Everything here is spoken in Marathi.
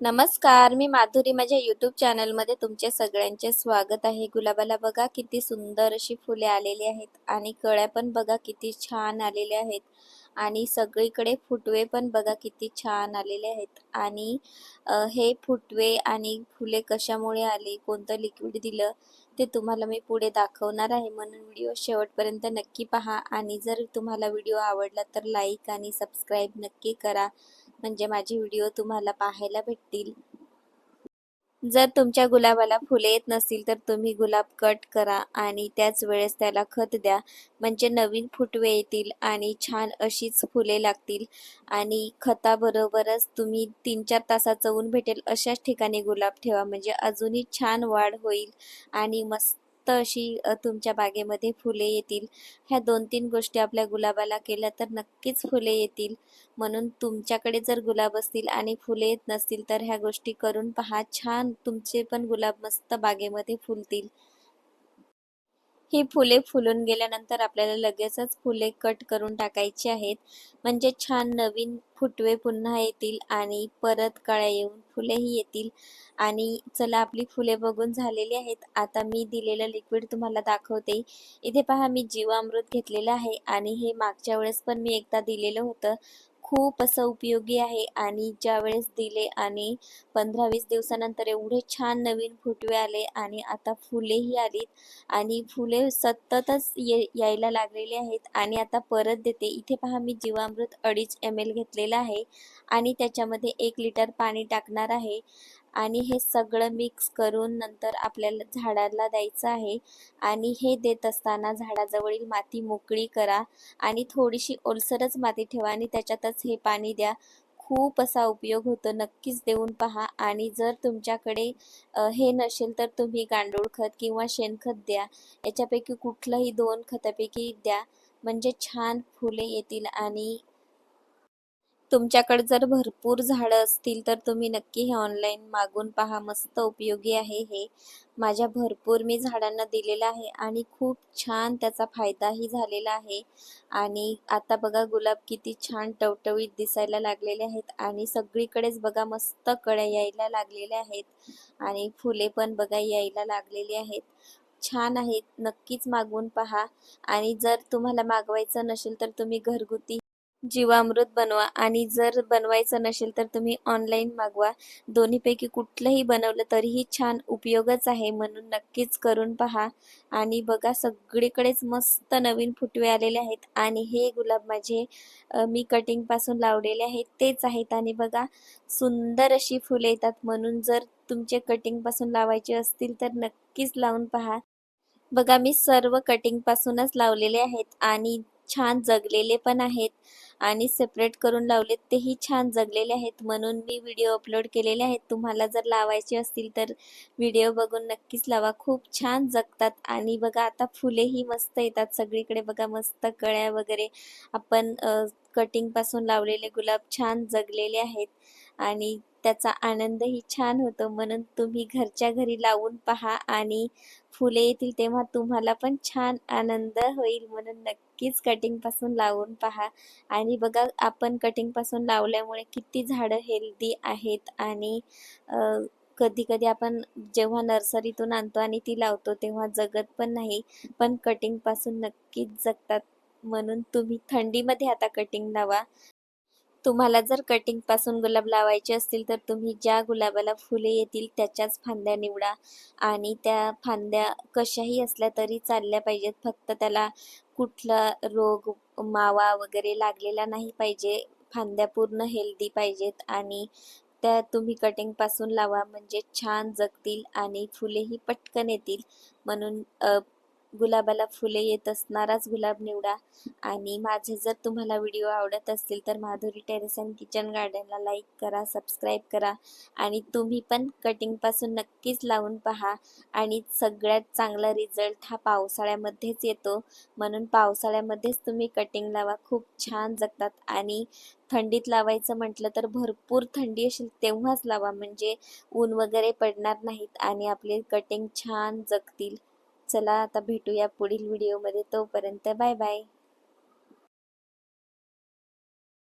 नमस्कार मी माधुरी. माझ्या यूट्यूब चॅनलमध्ये तुमचे सगळ्यांचे स्वागत आहे. गुलाबाला बघा किती सुंदर अशी फुले आलेली आहेत आणि कळ्या पण बघा किती छान आलेल्या आहेत. आणि सगळीकडे फुटवे पण बघा किती छान आलेले आहेत. आणि हे फुटवे आणि फुले कशामुळे आली कोणतं लिक्विड दिलं ते तुम्हाला मी पुढे दाखवणार आहे. म्हणून व्हिडिओ शेवटपर्यंत नक्की पहा. आणि जर तुम्हाला व्हिडिओ आवडला तर लाईक आणि सबस्क्राईब नक्की करा. म्हणजे माझे व्हिडिओ तुम्हाला पाहायला भेटतील. जर तुमच्या गुलाबाला फुले येत नसतील तर तुम्ही गुलाब कट करा आणि त्याच वेळेस त्याला खत द्या. म्हणजे नवीन फुटवे येतील आणि छान अशीच फुले लागतील. आणि खताबरोबरच तुम्ही तीन चार तासाचं ऊन भेटेल. अशाच ठिकाणी गुलाब ठेवा. म्हणजे अजूनही छान वाढ होईल आणि मस्त अशी तुमच्या बागेमध्ये फुले येतील. ह्या दोन तीन गोष्टी आपल्या गुलाबाला केल्या तर नक्कीच फुले येतील. म्हणून तुमच्याकडे जर गुलाब असतील आणि फुले येत नसतील तर ह्या गोष्टी करून पहा. छान तुमचे पण गुलाब मस्त बागेमध्ये फुलतील. ही फुले फुलून गेल्यानंतर आपल्याला लगेचच फुले कट करून टाकायची आहेत. म्हणजे छान नवीन फुटवे पुन्हा येतील आणि परत कळ्या येऊन फुलेही येतील. आणि चला आपली फुले बघून झालेली आहेत. आता मी दिलेलं लिक्विड तुम्हाला दाखवते. इथे पहा मी जीवामृत घेतलेलं आहे आणि हे मागच्या वेळेस पण मी एकदा दिलेलं होतं. खूप असं उपयोगी आहे आणि ज्या वेळेस दिले आणि पंधरा वीस दिवसानंतर एवढे छान नवीन फुटवे आले आणि आता फुलेही आलीत आणि फुले सततच ये यायला लागलेली आहेत आणि आता परत देते. इथे पहा मी जीवामृत अडीच एम एल घेतलेलं आहे आणि त्याच्यामध्ये एक लिटर पाणी टाकणार आहे. आणि हे सगळं मिक्स करून नंतर आपल्याला झाडाला द्यायचं आहे. आणि हे देत असताना झाडाजवळील माती मोकळी करा आणि थोडीशी ओलसरच माती ठेवा आणि त्याच्यातच हे पाणी द्या. खूप असा उपयोग होतो. नक्कीच देऊन पहा आणि जर तुमच्याकडे हे नसेल तर तुम्ही गांडूळ खत किंवा शेणखत द्या. याच्यापैकी कुठलंही दोन खतापैकी द्या. म्हणजे छान फुले येतील आणि तुमच्याकडे जर भरपूर झाडं असतील तर तुम्ही नक्की हे ऑनलाईन मागून पहा. मस्त उपयोगी आहे हे. माझ्या भरपूर मी झाडांना दिलेलं आहे आणि खूप छान त्याचा फायदाही झालेला आहे. आणि आता बघा गुलाब किती छान टवटवीत दिसायला लागलेले आहेत आणि सगळीकडेच बघा मस्त कळ्या यायला लागलेल्या आहेत आणि फुले पण बघा यायला लागलेली आहेत. छान आहेत. नक्कीच मागवून पहा. आणि जर तुम्हाला मागवायचं नसेल तर तुम्ही घरगुती जीवामृत बनवा आणि जर बनवायचं नसेल तर तुम्ही ऑनलाईन मागवा. दोन्हीपैकी कुठलंही बनवलं तरीही छान उपयोगच आहे म्हणून नक्कीच करून पहा. आणि बघा सगळीकडेच मस्त नवीन फुटवे आलेले आहेत आणि हे गुलाब माझे मी कटिंगपासून लावलेले आहेत. तेच आहेत आणि बघा सुंदर अशी फुले येतात म्हणून जर तुमचे कटिंगपासून लावायचे असतील तर नक्कीच लावून पहा. बघा मी सर्व कटिंगपासूनच लावलेले आहेत आणि छान जगलेले पण आहेत आणि सेपरेट करून लावलेत तेही छान जगलेले आहेत. म्हणून मी व्हिडिओ अपलोड केलेले आहेत. तुम्हाला जर लावायचे असतील तर व्हिडिओ बघून नक्कीच लावा. खूप छान जगतात आणि बघा आता फुलेही मस्त येतात. सगळीकडे बघा मस्त कळ्या वगैरे. आपण कटिंगपासून लावलेले गुलाब छान जगलेले आहेत. आणि त्याचा आनंदही छान होतो. म्हणून तुम्ही घरच्या घरी लावून पहा आणि फुले येतील तेव्हा तुम्हाला पण छान आनंद होईल. म्हणून नक्कीच कटिंगपासून लावून पहा. आणि बघा आपण कटिंगपासून लावल्यामुळे किती झाडं हेल्दी आहेत आणि कधी कधी आपण जेव्हा नर्सरीतून आणतो आणि ती लावतो तेव्हा जगत पण नाही पण कटिंगपासून नक्कीच जगतात. म्हणून तुम्ही थंडीमध्ये आता कटिंग लावा. तुम्हाला जर कटिंगपासून गुलाब लावायचे असतील तर तुम्ही ज्या गुलाबाला फुले येतील त्याच्याच फांद्या निवडा. आणि त्या फांद्या कशाही असल्या तरी चालल्या पाहिजेत. फक्त त्याला कुठला रोग मावा वगैरे लागलेला नाही पाहिजे. फांद्या पूर्ण हेल्दी पाहिजेत. आणि त्या तुम्ही कटिंगपासून लावा म्हणजे छान जगतील आणि फुलेही पटकन येतील. म्हणून गुलाबाला फुले येत असणाराच गुलाब निवडा. आणि माझे जर तुम्हाला व्हिडिओ आवडत असतील तर माधुरी टेरेस अँड किचन गार्डनला लाईक करा सबस्क्राईब करा. आणि तुम्ही पण कटिंगपासून नक्कीच लावून पहा. आणि सगळ्यात चांगला रिझल्ट हा पावसाळ्यामध्येच येतो. म्हणून पावसाळ्यामध्येच तुम्ही कटिंग लावा. खूप छान जगतात. आणि थंडीत लावायचं म्हटलं तर भरपूर थंडी असेल तेव्हाच लावा. म्हणजे ऊन वगैरे पडणार नाहीत आणि आपले कटिंग छान जगतील. चला आता भेटूया पुढील व्हिडिओमध्ये तोपर्यंत बाय बाय.